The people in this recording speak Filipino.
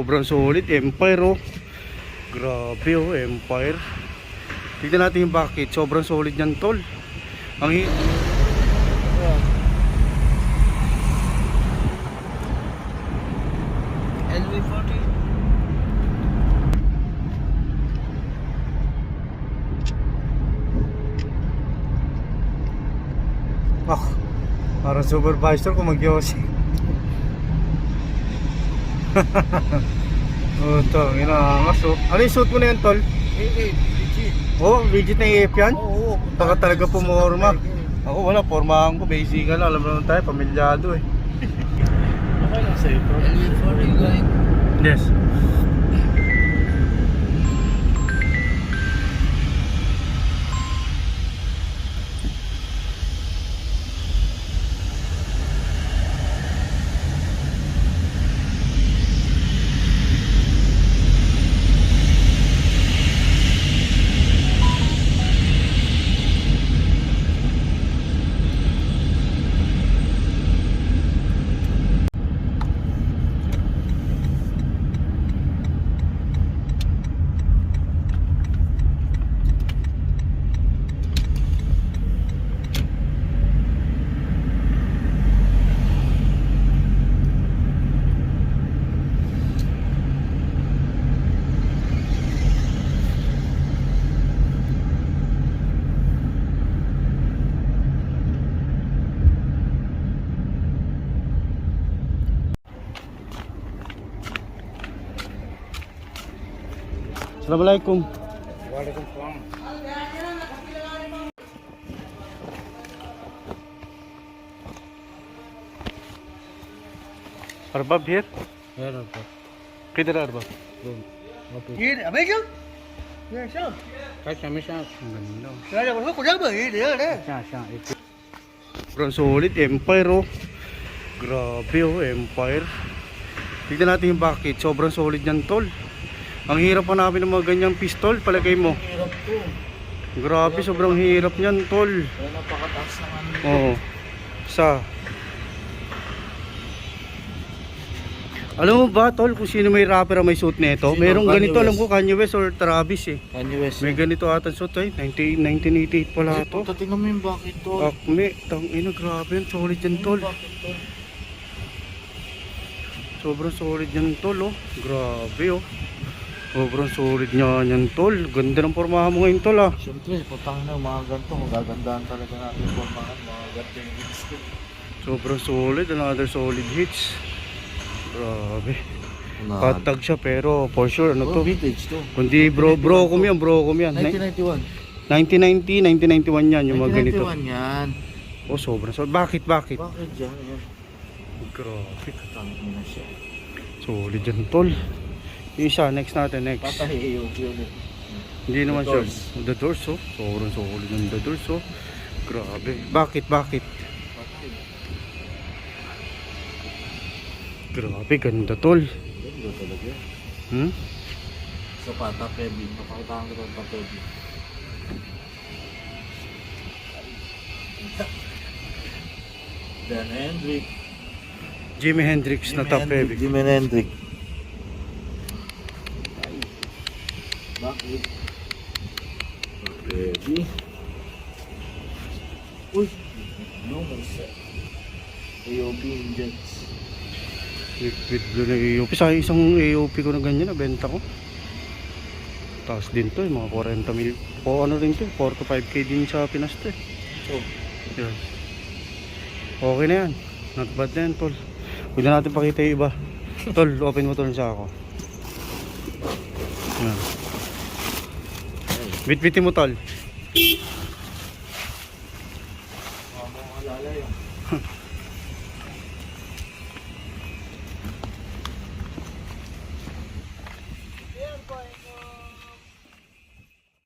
Sobrang solid. Empire oh. Grabe oh, Empire. Tignan natin yung bakit. Sobrang solid yan tol. Ang hi- LV40. Ah, parang supervisor kung mag-yosi. oh, ito, inaangas oh. Ano yung suit mo na yan, tol? Eh, eh, legit. Oh, legit na EF yan? Oo. Baka talaga pumorma. Ako wala, pormahan ko. Basic lang. Alam mo naman tayo, pamilyado eh. okay lang sa'yo, bro. LV40 like. Yes. Assalamualaikum. Waalaikumsalam. Arbab here? Meron po. Kider arbab? Ini, apa itu? Ya, siya. Kahit kami siya. Ang ganda. oh. Kaya ko ko ba ini dia dia. Siya, siya. Sobrang solid. Empire oh. Grabe oh, Empire. Tignan natin yung bakit. Sobrang solid yan tol. Ang hirap pa namin ng mga ganyang pistol. Palagay mo. Hirap to. Grabe, sobrang hirap niyan tol. Kaya napakataas ano. Oo. Sa. Alam mo ba tol kung sino may rapper may suit nito? Sino? Merong Kanye ganito West. alam ko Kanye West or Travis eh. Kanye West. May ganito ata suit eh. 19, 1988 pala to. Puta, tingnan mo yung bakit to. Akme, tang ina grabe yan. Solid yan tol. Bakit to? Sobrang solid yan tol oh. Grabe oh. Sobrang solid niya yan tol. Ganda ng pormahan mo ngayon tol ah. Siyempre, putang na mga ganito, magagandahan talaga natin yung formahan, mga ganito yung hits ko. Sobrang solid. Another solid hits. Grabe. Patag siya pero for sure ano to. Oh, vintage to. Kundi bro, bro ko yan, bro ko yan. 1991. 1990, 1991 yan, yung mga ganito. 1991 yan. Oh, sobrang solid. Bakit, bakit? Bakit dyan? Yan. Grabe. Tangin na siya. Solid yan, tol. Yung isa, next natin, next. Patay yung yun. Hindi naman The. Doors. The Doors, oh. Sobrang solid ng The Doors, oh. Grabe. Bakit, bakit? Grabe, ganda, tol. Ganda talaga. Hmm? Sa pata, Pebi. Napakitahan ko ng Pebi. Dan Hendrick. Jimi Hendrix na top heavy. Jimi Hendrick. Bakit? Pebi. Uy! Lumang set. AOP Injects. Liquid blue na AOP. Sa isang AOP ko na ganyan, nabenta ko. Taas din to, eh, mga 40 mil. O ano rin to, 4 to 5k din sa Pinas to. eh. So, Yan. Okay na yan. Not bad na yan, tol. Huwag na natin pakita yung iba. Tol, open mo tol sa ako. Yan. Bitbitin mo tol.